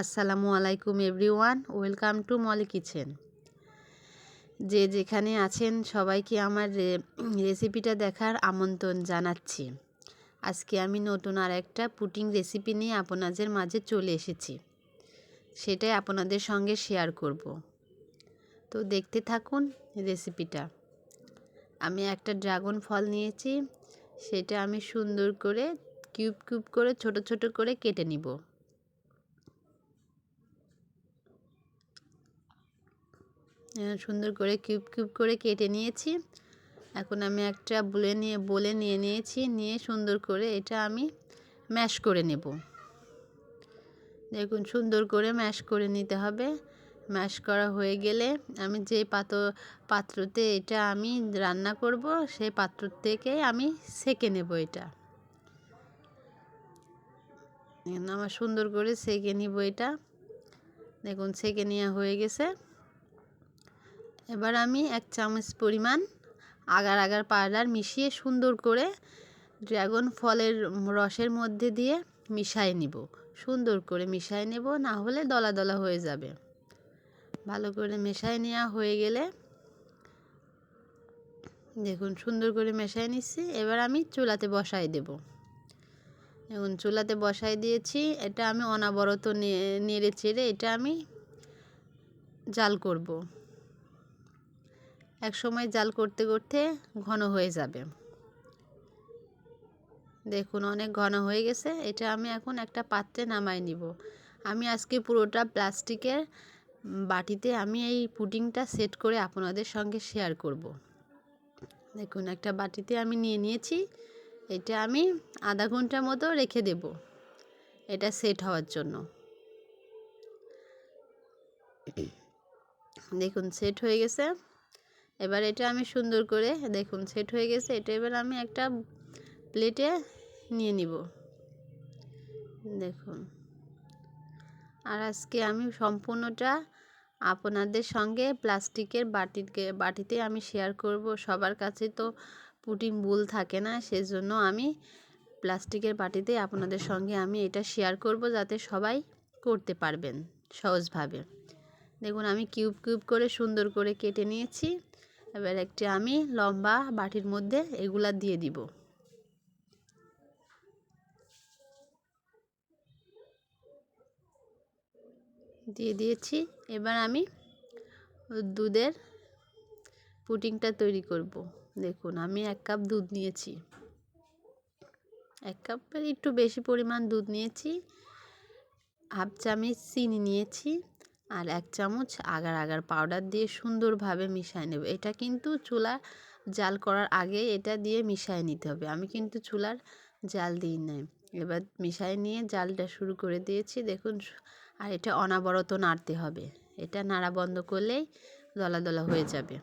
আসসালামু আলাইকুম everyone, welcome to Molly kitchen. যে যেখানে আছেন সবাইকে আমার রেসিপিটা দেখার আমন্ত্রণ জানাচ্ছি। আজকে আমি নতুন আর একটা পুটিং রেসিপি নিয়ে আপনাদের মাঝে চলে এসেছি। সেটাই আপনাদের সঙ্গে শেয়ার করব। তো দেখতে থাকুন রেসিপিটা। আমি একটা ড্রাগন ফল নিয়েছি, সেটা আমি সুন্দর করে কিউব কিউব করে ছোট ছোট করে কেটে নিব। সুন্দর করে কিউব কিউব করে কেটে নিয়েছি। এখন আমি একটা বলে নিয়ে বলে নিয়ে নিয়েছি, নিয়ে সুন্দর করে এটা আমি ম্যাশ করে নেব। দেখুন, সুন্দর করে ম্যাশ করে নিতে হবে। ম্যাশ করা হয়ে গেলে আমি যে পাত্র পাত্রতে এটা আমি রান্না করব, সেই পাত্র থেকে আমি সেকে নেব এটা। আমার সুন্দর করে সেকে নিব এটা। দেখুন, সেকে নেওয়া হয়ে গেছে। এবার আমি এক চামচ পরিমাণ আগার আগার পাউডার মিশিয়ে সুন্দর করে ড্রাগন ফলের রসের মধ্যে দিয়ে মিশাই নিব। সুন্দর করে মিশাই নেব, না হলে দলা দলা হয়ে যাবে। ভালো করে মেশাই নেওয়া হয়ে গেলে দেখুন, সুন্দর করে মেশাই নিচ্ছি। এবার আমি চুলাতে বসাই দেব। এখন চুলাতে বসাই দিয়েছি। এটা আমি অনাবরত নেড়ে চেড়ে এটা আমি জাল করব। এক সময় জাল করতে করতে ঘন হয়ে যাবে। দেখুন, অনেক ঘন হয়ে গেছে। এটা আমি এখন একটা পাত্রে নামাই নিব। আমি আজকে পুরোটা প্লাস্টিকের বাটিতে আমি এই পুডিংটা সেট করে আপনাদের সঙ্গে শেয়ার করব। দেখুন, একটা বাটিতে আমি নিয়ে নিয়েছি। এটা আমি আধা ঘণ্টার মতো রেখে দেব এটা সেট হওয়ার জন্য। দেখুন, সেট হয়ে গেছে। এবার এটা আমি সুন্দর করে দেখুন সেট হয়ে গেছে। এটা এবার আমি একটা প্লেটে নিয়ে নিব। দেখুন। আর আজকে আমি সম্পূর্ণটা আপনাদের সঙ্গে প্লাস্টিকের বাটিকে, বাটিতে আমি শেয়ার করব। সবার কাছে তো পুটিং বুল থাকে না, সেজন্য আমি প্লাস্টিকের বাটিতে আপনাদের সঙ্গে আমি এটা শেয়ার করব যাতে সবাই করতে পারবেন সহজভাবে। দেখুন, আমি কিউব কিউব করে সুন্দর করে কেটে নিয়েছি। এবার একটি আমি লম্বা বাটির মধ্যে এগুলা দিয়ে দিব। দিয়ে দিয়েছি। এবার আমি দুধের পুটিংটা তৈরি করব। দেখুন, আমি এক কাপ দুধ নিয়েছি। এক কাপের একটু বেশি পরিমাণ দুধ নিয়েছি। হাফ চামচ চিনি নিয়েছি। আর এক চামচ আগার আগার পাউডার দিয়ে সুন্দরভাবে মিশিয়ে নেব। এটা কিন্তু চুলা জাল করার আগে এটা দিয়ে মিশিয়ে নিতে হবে। আমি কিন্তু চুলার জাল দিই নাই। এবার মিশাই নিয়ে জালটা শুরু করে দিয়েছি। দেখুন আর এটা অনাবরত নাড়তে হবে। এটা নাড়া বন্ধ করলেই দলা দলা হয়ে যাবে।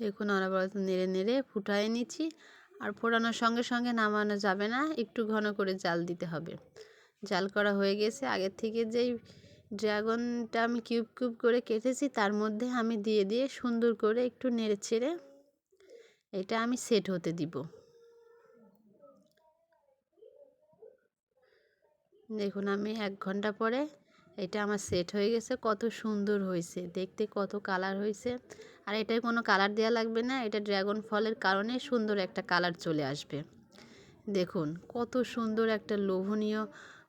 দেখুন অনাবরত নেড়ে নেড়ে ফুটাই নিচ্ছি। আর ফোটানোর সঙ্গে সঙ্গে নামানো যাবে না। একটু ঘন করে জাল দিতে হবে। জাল করা হয়ে গেছে। আগের থেকে যেই ড্রাগনটা আমি কিউব কিউব করে কেটেছি, তার মধ্যে আমি দিয়ে দিয়ে সুন্দর করে একটু নেড়ে ছেড়ে এটা আমি সেট হতে দিব। দেখুন, আমি এক ঘণ্টা পরে এটা আমার সেট হয়ে গেছে, কত সুন্দর হয়েছে, দেখতে কত কালার হয়েছে। আর এটায় কোনো কালার দেওয়া লাগবে না, এটা ড্রাগন ফলের কারণে সুন্দর একটা কালার চলে আসবে। দেখুন, কত সুন্দর একটা লোভনীয়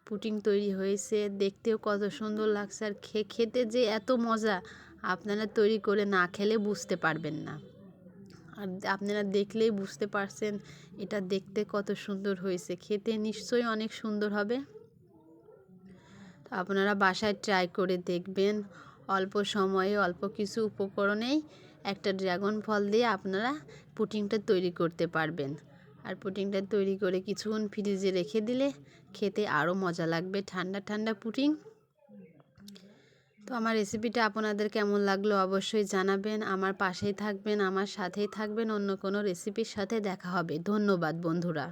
পুটিং তৈরি হয়েছে। দেখতেও কত সুন্দর লাগছে। আর খে, খেতে যে এত মজা, আপনারা তৈরি করে না খেলে বুঝতে পারবেন না। আর আপনারা দেখলেই বুঝতে পারছেন, এটা দেখতে কত সুন্দর হয়েছে। খেতে নিশ্চয়ই অনেক সুন্দর হবে। আপনারা বাসায় ট্রাই করে দেখবেন। অল্প সময়ে অল্প কিছু উপকরণেই একটা ড্রাগন ফল দিয়ে আপনারা পুটিংটা তৈরি করতে পারবেন। আর পুটিংটা তৈরি করে কিছুক্ষণ ফ্রিজে রেখে দিলে খেতে আরও মজা লাগবে, ঠান্ডা ঠান্ডা পুটিং তো আমার রেসিপিটা আপনাদের কেমন লাগল অবশ্যই জানাবেন, আমার পাশেই থাকবেন, আমার সাথেই থাকবেন, অন্য কোনো রেসিপির সাথে দেখা হবে। ধন্যবাদ বন্ধুরা।